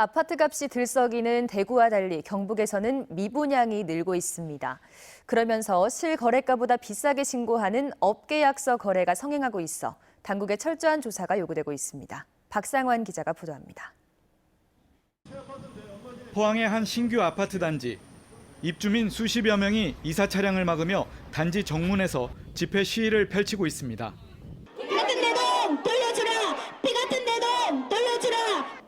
아파트 값이 들썩이는 대구와 달리 경북에서는 미분양이 늘고 있습니다. 그러면서 실거래가보다 비싸게 신고하는 업계 약서 거래가 성행하고 있어 당국의 철저한 조사가 요구되고 있습니다. 박상환 기자가 보도합니다. 포항의 한 신규 아파트 단지. 입주민 수십여 명이 이사 차량을 막으며 단지 정문에서 집회 시위를 펼치고 있습니다. 피 같은 내 돈 돌려주라! 피 같은 내 돈 돌려주라!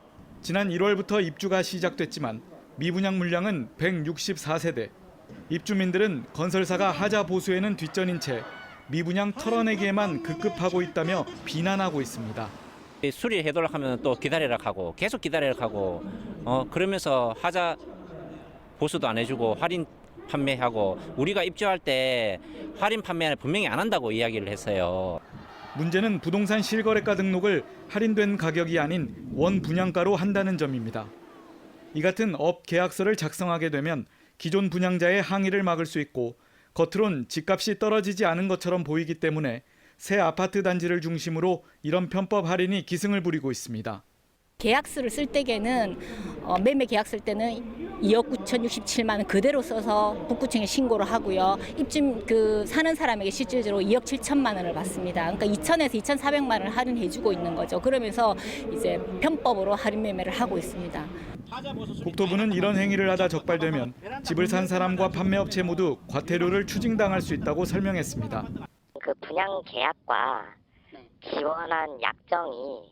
지난 1월부터 입주가 시작됐지만 미분양 물량은 164세대. 입주민들은 건설사가 하자 보수에는 뒷전인 채 미분양 털어내기에만 급급하고 있다며 비난하고 있습니다. 이 수리해도록 하면 또 기다리라 하고 계속 기다리라 하고 어 그러면서 하자 보수도 안 해주고 할인 판매하고 우리가 입주할 때 할인 판매를 분명히 안 한다고 이야기를 했어요. 문제는 부동산 실거래가 등록을 할인된 가격이 아닌 원 분양가로 한다는 점입니다. 이 같은 업 계약서를 작성하게 되면 기존 분양자의 항의를 막을 수 있고 겉으론 집값이 떨어지지 않은 것처럼 보이기 때문에 새 아파트 단지를 중심으로 이런 편법 할인이 기승을 부리고 있습니다. 계약서를 쓸 때에는 어, 매매 계약 쓸 때는 2억 9,067만 원 그대로 써서 북구청에 신고를 하고요. 입주 그 사는 사람에게 실질적으로 2억 7천만 원을 받습니다. 그러니까 2천에서 2,400만 원을 할인해 주고 있는 거죠. 그러면서 이제 편법으로 할인 매매를 하고 있습니다. 국토부는 이런 행위를 하다 적발되면 집을 산 사람과 판매업체 모두 과태료를 추징당할 수 있다고 설명했습니다. 그 분양 계약과 기원한 약정이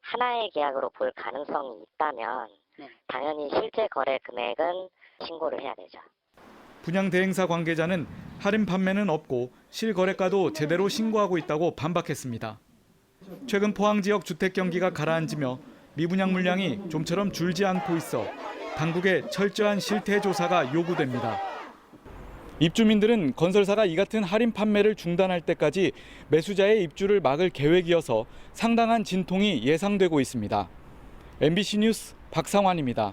하나의 계약으로 볼 가능성이 있다면 당연히 실제 거래 금액은 신고를 해야 되죠. 분양 대행사 관계자는 할인 판매는 없고 실거래가도 제대로 신고하고 있다고 반박했습니다. 최근 포항 지역 주택 경기가 가라앉으며 미분양 물량이 좀처럼 줄지 않고 있어 당국의 철저한 실태 조사가 요구됩니다. 입주민들은 건설사가 이 같은 할인 판매를 중단할 때까지 매수자의 입주를 막을 계획이어서 상당한 진통이 예상되고 있습니다. MBC 뉴스 박상환입니다.